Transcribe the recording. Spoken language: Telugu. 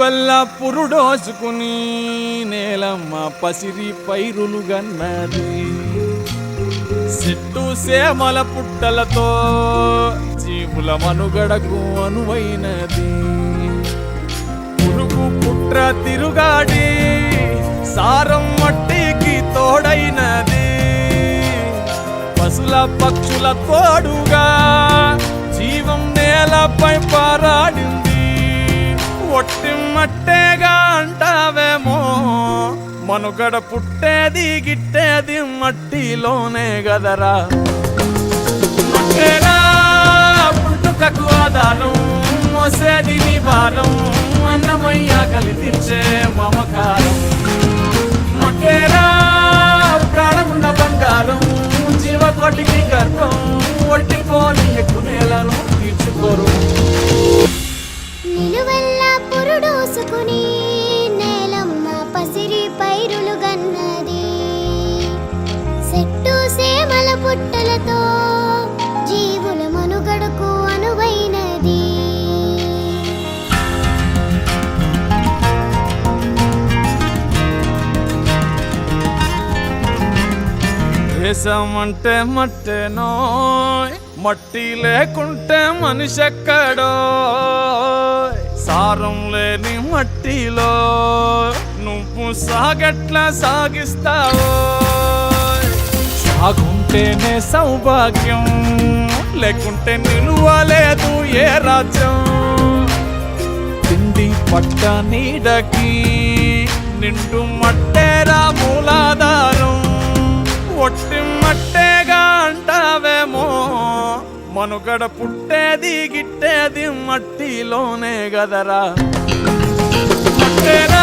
వల్ల పురుడోసుకుని నేలమ్మ పసిరి పైరులు గన్నది. చెట్టు సేమల పుట్టలతో జీవుల మనుగడకు అనువైనది. పురుగు పుట్ర తిరుగాడి సారం మట్టికి తోడైనది. పశుల పక్షుల తోడుగా జీవం నేలపై పారాడింది. ఒట్టి మట్టే మనుగడ పుట్టేది గిట్టేది మట్టిలోనే గదరా. పుట్టుకకు ఆధారం మోసేది నివారం అన్నమయ్య కలిపించే మమకారం. మకేరా ప్రాణమున్న బంగారం జీవకోటికి గర్భం ఒట్టిపోని ఎక్కువ నేలను తీర్చుకోరు. పుట్టలతో జీవుల మనుగడకు అనువైనది. దేశం అంటే మట్టేనో మట్టి లేకుంటే మనిషి ఎక్కడో సారం లేని మట్టిలో నువ్వు సాగట్లా సాగిస్తావో. బాగుంటేనే సౌభాగ్యం లేకుంటే నిలువలేదు ఏ రాజ్యం. తిండి పట్ట నీడకి నిండు మట్టేరా మూలాధారం. ఒట్టి మట్టేగా అంటావేమో మనుగడ పుట్టేది గిట్టేది మట్టిలోనే గదరా. మట్టేరా